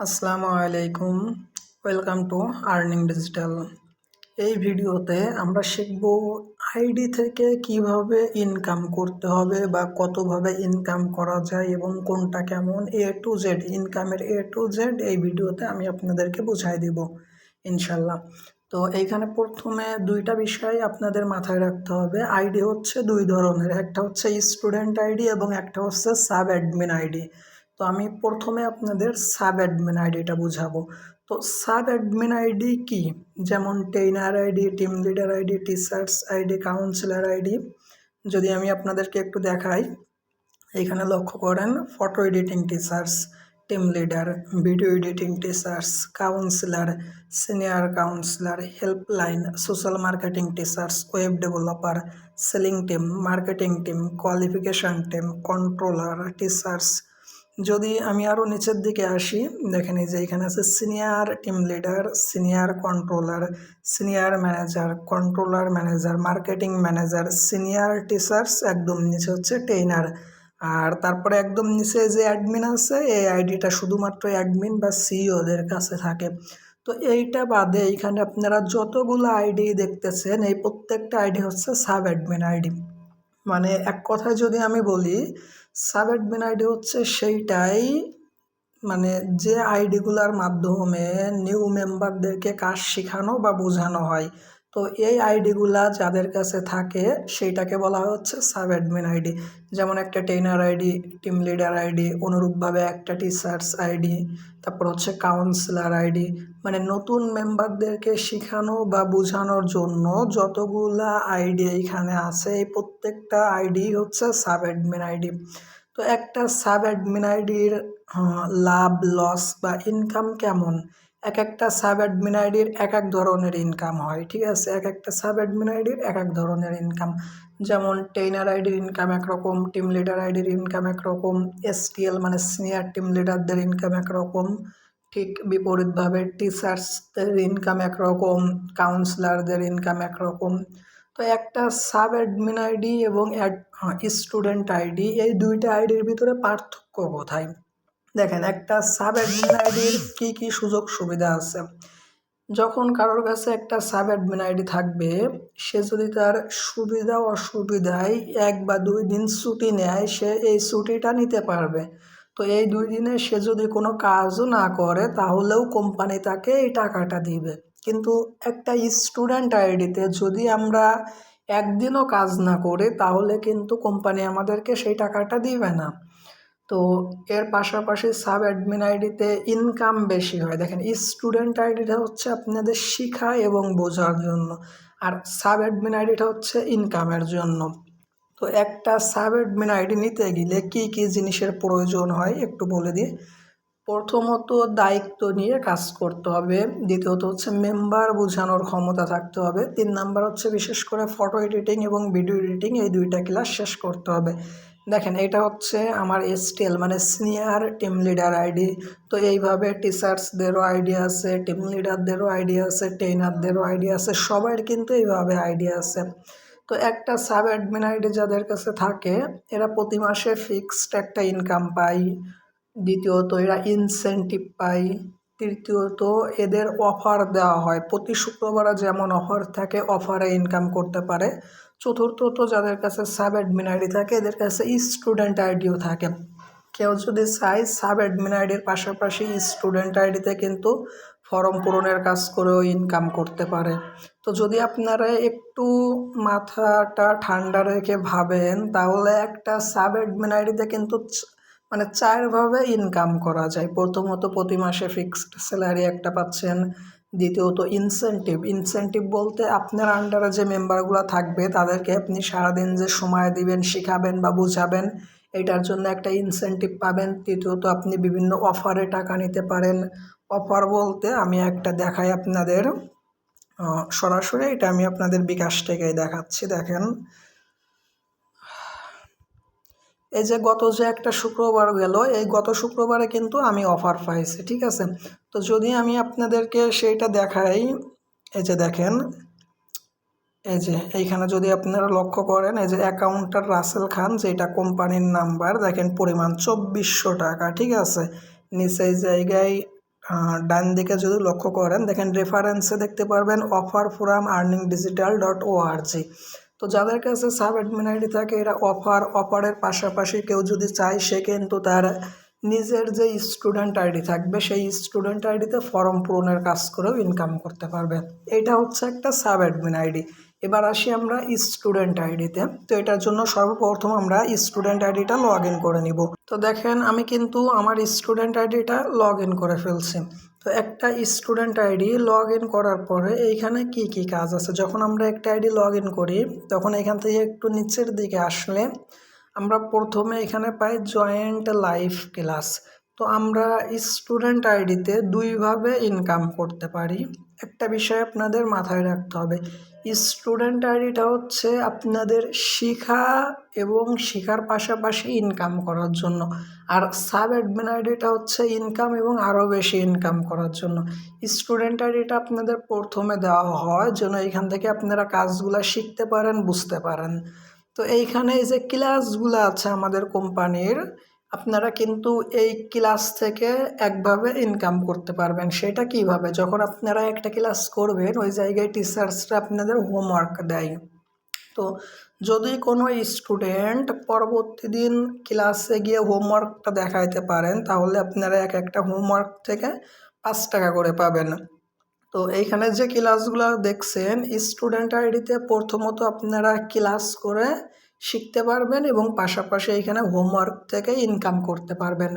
আসসালামু আলাইকুম। Welcome to earning digital এই ভিডিওতে আমরা শিখব আইডি থেকে কীভাবে ইনকাম করতে হবে বা কতভাবে ইনকাম করা যায় এবং কোনটা কেমন এ টু জেড ইনকামের এ টু জেড এই ভিডিওতে আমি আপনাদেরকে বুঝাই দিব, ইনশাল্লাহ। তো এইখানে প্রথমে দুইটা বিষয় আপনাদের মাথায় রাখতে হবে। আইডি হচ্ছে দুই ধরনের, একটা হচ্ছে স্টুডেন্ট আইডি এবং একটা হচ্ছে সাব অ্যাডমিন আইডি তো আমি প্রথমে আপনাদের সাব অ্যাডমিন আইডিটা বুঝাবো। তো সাব অ্যাডমিন আইডি কি? যেমন trainer ID team leader ID teachers ID counsellor ID যদি আমি আপনাদেরকে একটু দেখাই, এখানে লক্ষ্য করেন photo editing teachers team leader video editing teachers counsellor senior counsellor helpline social marketing teachers web developer selling team marketing team qualification team controller teachers যদি আমি আরও নিচের দিকে আসি, দেখেন এই যে এখানে আছে senior team leader senior controller senior manager controller manager marketing manager senior teachers একদম নিচে হচ্ছে ট্রেনার আর তারপরে একদম নিচে যে অ্যাডমিন আছে, এই আইডিটা শুধুমাত্র অ্যাডমিন বা সিইওদের কাছে থাকে। তো এইটা বাদে এইখানে আপনারা যতগুলো আইডি দেখতেছেন, এই প্রত্যেকটা আইডি হচ্ছে সাব অ্যাডমিন আইডি মানে এক কথায় যদি আমি বলি সাব অ্যাডমিন আইডি হচ্ছে সেইটাই মানে যে আইডিগুলোর মাধ্যমে নিউ মেম্বারদেরকে কাজ শেখানো বা বোঝানো হয়। তো এই আইডিগুলা যাদের কাছে থাকে, সেইটাকে বলা হচ্ছে সাব অ্যাডমিন আইডি। যেমন একটা trainer ID team leader ID, অনুরূপভাবে একটা টিচার্স আইডি, তারপর হচ্ছে কাউন্সিলার আইডি। মানে নতুন মেম্বারদেরকে শেখানো বা বোঝানোর জন্য যতগুলা আইডি এইখানে আছে, এই প্রত্যেকটা আইডি হচ্ছে সাব অ্যাডমিন আইডি। তো একটা সাব অ্যাডমিন আইডির লাভ, লস বা ইনকাম কেমন? এক একটা সাব অ্যাডমিন আইডির এক এক ধরনের ইনকাম হয়, ঠিক আছে? এক একটা সাব অ্যাডমিন আইডির এক এক ধরনের ইনকাম যেমন ট্রেনার আইডির ইনকাম একরকম টিম লিডার আইডির ইনকাম একরকম এসটিএল মানে সিনিয়র টিম লিডারদের ইনকাম একরকম, ঠিক বিপরীতভাবে টিচার্সদের ইনকাম একরকম কাউন্সিলারদের ইনকাম একরকম। তো একটা সাব অ্যাডমিন আইডি এবং স্টুডেন্ট আইডি, এই দুইটা আইডির ভিতরে পার্থক্য কোথায়? দেখেন, একটা সাব অ্যাডমিন আইডির কী কী সুযোগ সুবিধা আছে? যখন কারোর কাছে একটা সাব অ্যাডমিন আইডি থাকবে, সে যদি তার সুবিধা অসুবিধায় এক বা দুই দিন ছুটি নেয়, সে এই ছুটিটা নিতে পারবে। তো এই দুই দিনে সে যদি কোনো কাজও না করে, তাহলেও কোম্পানি তাকে এই টাকাটা দিবে। কিন্তু একটা স্টুডেন্ট আইডিতে যদি আমরা একদিনও কাজ না করে, তাহলে কিন্তু কোম্পানি আমাদেরকে সেই টাকাটা দিবে না। তো এর পাশাপাশি সাব অ্যাডমিন আইডিতে ইনকাম বেশি হয়। দেখেন স্টুডেন্ট আইডিটা হচ্ছে আপনাদের শিখা এবং বোঝার জন্য, আর সাব অ্যাডমিন আইডিটা হচ্ছে ইনকামের জন্য। তো একটা সাব অ্যাডমিন আইডি নিতে গেলে কি কি জিনিসের প্রয়োজন হয় একটু বলে দিই। প্রথমত দায়িত্ব নিয়ে কাজ করতে হবে, দ্বিতীয়ত হচ্ছে মেম্বার বোঝানোর ক্ষমতা থাকতে হবে, তিন নাম্বার হচ্ছে বিশেষ করে ফটো এডিটিং এবং ভিডিও এডিটিং এই দুইটা ক্লাস শেষ করতে হবে। দেখেন, এটা হচ্ছে আমার এসটিএল মানে সিনিয়র টিম লিডার আইডি তো এইভাবে টিচার্সদেরও আইডিয়া আছে টিম লিডারদেরও আইডিয়া আছে ট্রেনারদেরও আইডিয়া আছে সবার কিন্তু এইভাবে আইডিয়া আছে। তো একটা সাব অ্যাডমিন আইডি যাদের কাছে থাকে, এরা প্রতি মাসে ফিক্সড একটা ইনকাম পায়, দ্বিতীয়ত এরা ইনসেন্টিভ পায়, তৃতীয়ত এদের অফার দেওয়া হয়। প্রতি শুক্রবারে যেমন অফার থাকে অফারে ইনকাম করতে পারে। চতুর্থত যাদের কাছে সাব অ্যাডমিন আইডি থাকে, এদের কাছে স্টুডেন্ট আইডিও থাকে। কেউ যদি চায় সাব অ্যাডমিন আইডির পাশাপাশি স্টুডেন্ট আইডিতে কিন্তু ফর্ম পূরণের কাজ করেও ইনকাম করতে পারে। তো যদি আপনারা একটু মাথাটা ঠান্ডা রেখে ভাবেন, তাহলে একটা সাব অ্যাডমিন আইডিতে কিন্তু মানে চারভাবে ইনকাম করা যায়। প্রথমত প্রতি মাসে ফিক্সড স্যালারি একটা পাচ্ছেন দ্বিতীয়ত ইনসেন্টিভ ইনসেন্টিভ বলতে আপনার আন্ডারে যে মেম্বারগুলো থাকবে, তাদেরকে আপনি সারাদিন যে সময় দিবেন, শেখাবেন বা বুঝাবেন, এটার জন্য একটা ইনসেন্টিভ পাবেন। তৃতীয়ত আপনি বিভিন্ন অফারে টাকা নিতে পারেন। অফার বলতে আমি একটা দেখাই আপনাদের। সরাসরি এটা আমি আপনাদের বিকাশ থেকেই দেখাচ্ছি, দেখেন। এই যে গত যে একটা শুক্রবার গেল, এই গত শুক্রবারে কিন্তু আমি অফার পাইছি, ঠিক আছে? তো যদি আমি আপনাদেরকে সেইটা দেখাই, এই যে দেখেন, এই যে এইখানে যদি আপনারা লক্ষ্য করেন, এই যে অ্যাকাউন্টার রাসেল খান, যেটা কোম্পানির নাম্বার, দেখেন পরিমাণ চব্বিশশো টাকা, ঠিক আছে? নিচে জায়গায় ডান দিকে যদি লক্ষ্য করেন, দেখেন রেফারেন্সে দেখতে পারবেন offer forum earning digital dot O R G তো যাদের কাছে সাব অ্যাডমিন আইডি থাকে, এরা অফার অফারের পাশাপাশি কেউ যদি চায়, সে কিন্তু তার নিজের যে স্টুডেন্ট আইডি থাকবে, সেই স্টুডেন্ট আইডিতে ফর্ম পূরণের কাজ করেও ইনকাম করতে পারবে। এটা হচ্ছে একটা সাব অ্যাডমিন আইডি এবার আসি আমরা স্টুডেন্ট আইডিতে তো। এটার জন্য সর্বপ্রথম আমরা স্টুডেন্ট আইডিটা লগ ইন করে নিব। তো দেখেন, আমি কিন্তু আমার স্টুডেন্ট আইডিটা লগ ইন করে ফেলছি। তো একটা স্টুডেন্ট আইডি লগ ইন করার পরে এইখানে কি কি কাজ আছে? যখন আমরা একটা আইডি লগ ইন করি, তখন এখান থেকে একটু নিচের দিকে আসলে আমরা প্রথমে এখানে পাই জয়েন্ট লাইফ ক্লাস তো আমরা স্টুডেন্ট আইডিতে দুইভাবে ইনকাম করতে পারি। একটা বিষয় আপনাদের মাথায় রাখতে হবে। স্টুডেন্ট আইডিটা হচ্ছে আপনাদের শিখা এবং শিখার পাশাপাশি ইনকাম করার জন্য। আর সাব অ্যাডমিন আইডিটা হচ্ছে ইনকাম এবং আরও বেশি ইনকাম করার জন্য। স্টুডেন্ট আইডিটা আপনাদের প্রথমে দেওয়া হয় যেন এখান থেকে আপনারা কাজগুলো শিখতে পারেন, বুঝতে পারেন। তো এইখানে এই যে ক্লাসগুলো আছে আমাদের কোম্পানির আপনারা কিন্তু এই ক্লাস থেকে একভাবে ইনকাম করতে পারবেন। সেটা কীভাবে? যখন আপনারা একটা ক্লাস করবেন, ওই জায়গায় টিচার্সরা আপনাদের হোমওয়ার্ক দেয়। তো যদি কোনো স্টুডেন্ট পরবর্তী দিন ক্লাসে গিয়ে হোমওয়ার্কটা দেখাইতে পারেন, তাহলে আপনারা এক একটা হোমওয়ার্ক থেকে পাঁচ টাকা করে পাবেন। তো এইখানে যে ক্লাসগুলো দেখছেন স্টুডেন্ট আইডিতে প্রথমত আপনারা ক্লাস করে শিখতে পারবেন এবং পাশাপাশি এখানে হোমওয়ার্ক থেকে ইনকাম করতে পারবেন।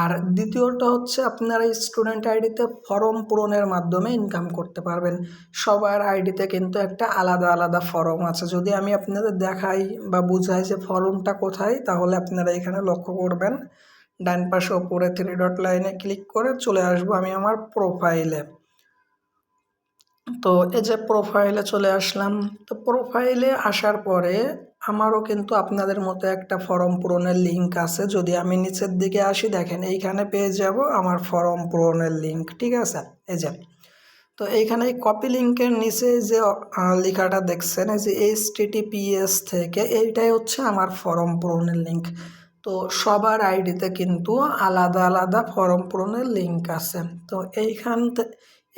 আর দ্বিতীয়টা হচ্ছে আপনারা স্টুডেন্ট আইডিতে ফর্ম পূরণের মাধ্যমে ইনকাম করতে পারবেন। সবার আইডিতে কিন্তু একটা আলাদা আলাদা ফর্ম আছে। যদি আমি আপনাদের দেখাই বা বুঝাই যে ফর্মটা কোথায়, তাহলে আপনারা এখানে লক্ষ্য করবেন, ডান পাশে ওপরে থ্রি ডট লাইনে ক্লিক করে চলে আসব আমি আমার প্রোফাইলে তো এই যে প্রোফাইলে চলে আসলাম। তো প্রোফাইলে আসার পরে আমারও কিন্তু আপনাদের মতো একটা ফর্ম পূরণের লিঙ্ক আছে। যদি আমি নিচের দিকে আসি, দেখেন এইখানে পেয়ে যাব আমার ফর্ম পূরণের লিঙ্ক ঠিক আছে? এই যে। তো এইখানে এই কপি লিঙ্কের নিচে যে লেখাটা দেখছেন, এই যে এইচ টিটিপিএস থেকে এইটাই হচ্ছে আমার ফর্ম পূরণের লিঙ্ক তো সবার আইডিতে কিন্তু আলাদা আলাদা ফর্ম পূরণের লিঙ্ক আছে। তো এইখান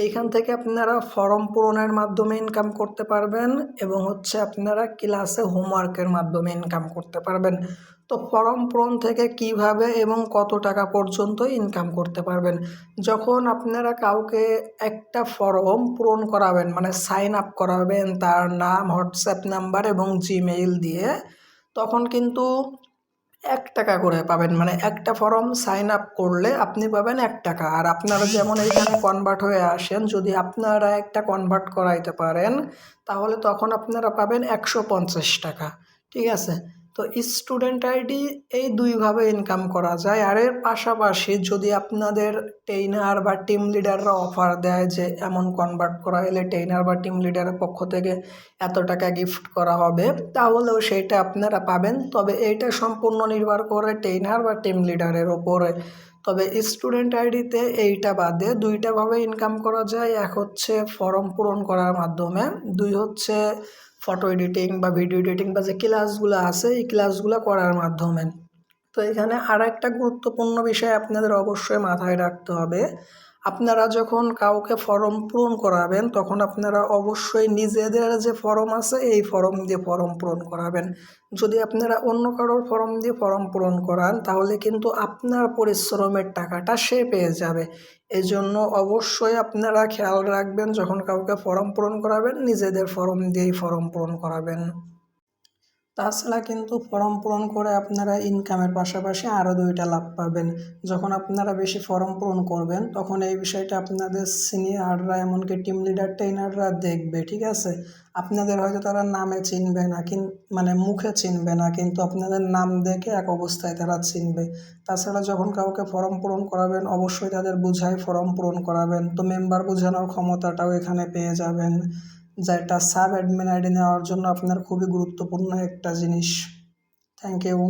এইখান থেকে আপনারা ফর্ম পূরণের মাধ্যমে ইনকাম করতে পারবেন এবং হচ্ছে আপনারা ক্লাসে হোমওয়ার্কের মাধ্যমে ইনকাম করতে পারবেন। তো ফর্ম পূরণ থেকে কীভাবে এবং কত টাকা পর্যন্ত ইনকাম করতে পারবেন? যখন আপনারা কাউকে একটা ফর্ম পূরণ করাবেন মানে সাইন আপ করাবেন তার নাম হোয়াটসঅ্যাপ নাম্বার এবং জিমেইল দিয়ে, তখন কিন্তু এক টাকা করে পাবেন। মানে একটা ফর্ম সাইন আপ করলে আপনি পাবেন এক টাকা। আর আপনারা যেমন এইখানে কনভার্ট হয়ে আসেন, যদি আপনারা একটা কনভার্ট করাইতে পারেন, তাহলে তখন আপনারা পাবেন একশো পঞ্চাশ টাকা। ঠিক আছে? তো স্টুডেন্ট আইডি এই দুইভাবে ইনকাম করা যায়। আর এর পাশাপাশি যদি আপনাদের ট্রেনার বা টিম লিডাররা অফার দেয় যে, এমন কনভার্ট করা হলে ট্রেনার বা টিম লিডারের পক্ষ থেকে এত টাকা গিফট করা হবে, তাহলেও সেইটা আপনারা পাবেন। তবে এইটা সম্পূর্ণ নির্ভর করে ট্রেনার বা টিম লিডারের ওপরে। তবে স্টুডেন্ট আইডিতে এইটা বাদে দুইটাভাবে ইনকাম করা যায়। এক হচ্ছে ফর্ম পূরণ করার মাধ্যমে, দুই হচ্ছে ফটো এডিটিং বা ভিডিও এডিটিং বা যে ক্লাসগুলো আছে, এই ক্লাসগুলো করার মাধ্যমে। তো এখানে আর একটা গুরুত্বপূর্ণ বিষয় আপনাদের অবশ্যই মাথায় রাখতে হবে। আপনারা যখন কাউকে ফর্ম পূরণ করাবেন, তখন আপনারা অবশ্যই নিজেদের যে ফর্ম আছে, এই ফর্ম দিয়ে ফর্ম পূরণ করাবেন। যদি আপনারা অন্য কারোর ফর্ম দিয়ে ফর্ম পূরণ করান, তাহলে কিন্তু আপনার পরিশ্রমের টাকাটা সে পেয়ে যাবে। এই জন্য অবশ্যই আপনারা খেয়াল রাখবেন, যখন কাউকে ফর্ম পূরণ করাবেন, নিজেদের ফর্ম দিয়েই ফর্ম পূরণ করাবেন। তাছাড়া কিন্তু ফর্ম পূরণ করে আপনারা ইনকামের পাশাপাশি আরও দুইটা লাভ পাবেন। যখন আপনারা বেশি ফর্ম পূরণ করবেন, তখন এই বিষয়টা আপনাদের সিনিয়ররা এমনকি টিম লিডার ট্রেনাররা দেখবে, ঠিক আছে? আপনাদের হয়তো তারা নামে চিনবে না, কিন মানে মুখে চিনবে না, কিন্তু আপনাদের নাম দেখে এক অবস্থায় তারা চিনবে। তাছাড়া যখন কাউকে ফর্ম পূরণ করাবেন, অবশ্যই তাদের বুঝাই ফর্ম পূরণ করাবেন। তো মেম্বার বোঝানোর ক্ষমতাটাও এখানে পেয়ে যাবেন। যেটা সাব অ্যাডমিন আইডি নেওয়ার জন্য আপনার খুবই গুরুত্বপূর্ণ একটা জিনিস। Thank you